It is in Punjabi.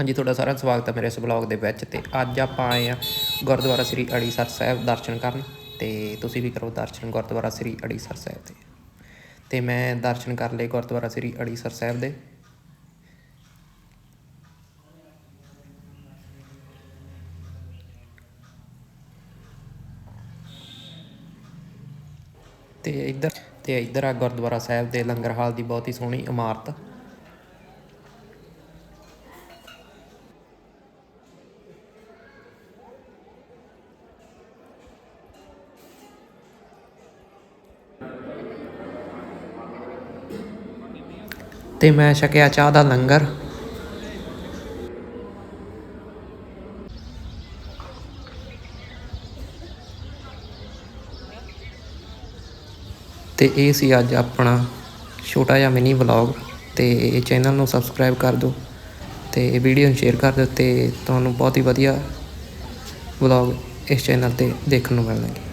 ਹਾਂਜੀ, ਤੁਹਾਡਾ ਸਾਰਿਆਂ ਦਾ ਸਵਾਗਤ ਹੈ ਮੇਰੇ ਇਸ ਬਲੌਗ ਦੇ ਵਿੱਚ ਤੇ ਅੱਜ ਆਪਾਂ ਆਏ ਆ ਗੁਰਦੁਆਰਾ ਸ੍ਰੀ ਅੜੀਸਰ ਸਾਹਿਬ ਦਰਸ਼ਨ ਕਰਨ ਤੇ ਤੁਸੀਂ ਵੀ ਕਰੋ ਦਰਸ਼ਨ ਗੁਰਦੁਆਰਾ ਸ੍ਰੀ ਅੜੀਸਰ ਸਾਹਿਬ ਦੇ। ਤੇ ਮੈਂ ਦਰਸ਼ਨ ਕਰ ਲਏ ਗੁਰਦੁਆਰਾ ਸ੍ਰੀ ਅੜੀਸਰ ਸਾਹਿਬ ਦੇ। ਤੇ ਇੱਧਰ ਤੇ ਇੱਧਰ ਆ ਗੁਰਦੁਆਰਾ ਸਾਹਿਬ ਦੇ ਲੰਗਰ ਹਾਲ ਦੀ ਬਹੁਤ ਹੀ ਸੋਹਣੀ ਇਮਾਰਤ। ਤੇ ਮੈਂ ਛਕਿਆ ਚਾਹ ਦਾ ਲੰਗਰ। ਤੇ ਇਹ ਸੀ ਅੱਜ ਆਪਣਾ ਛੋਟਾ ਜਿਹਾ ਮਿਨੀ ਵਲੌਗ ਤੇ ਚੈਨਲ ਨੂੰ ਸਬਸਕ੍ਰਾਈਬ ਕਰ ਦਿਓ ਤੇ ਵੀਡੀਓ ਨੂੰ ਸ਼ੇਅਰ ਕਰ ਦਿਓ ਤੇ ਤੁਹਾਨੂੰ ਬਹੁਤ ਹੀ ਵਧੀਆ ਵਲੌਗ ਇਸ ਚੈਨਲ ਤੇ ਦੇਖਣ ਨੂੰ ਮਿਲਣਗੇ।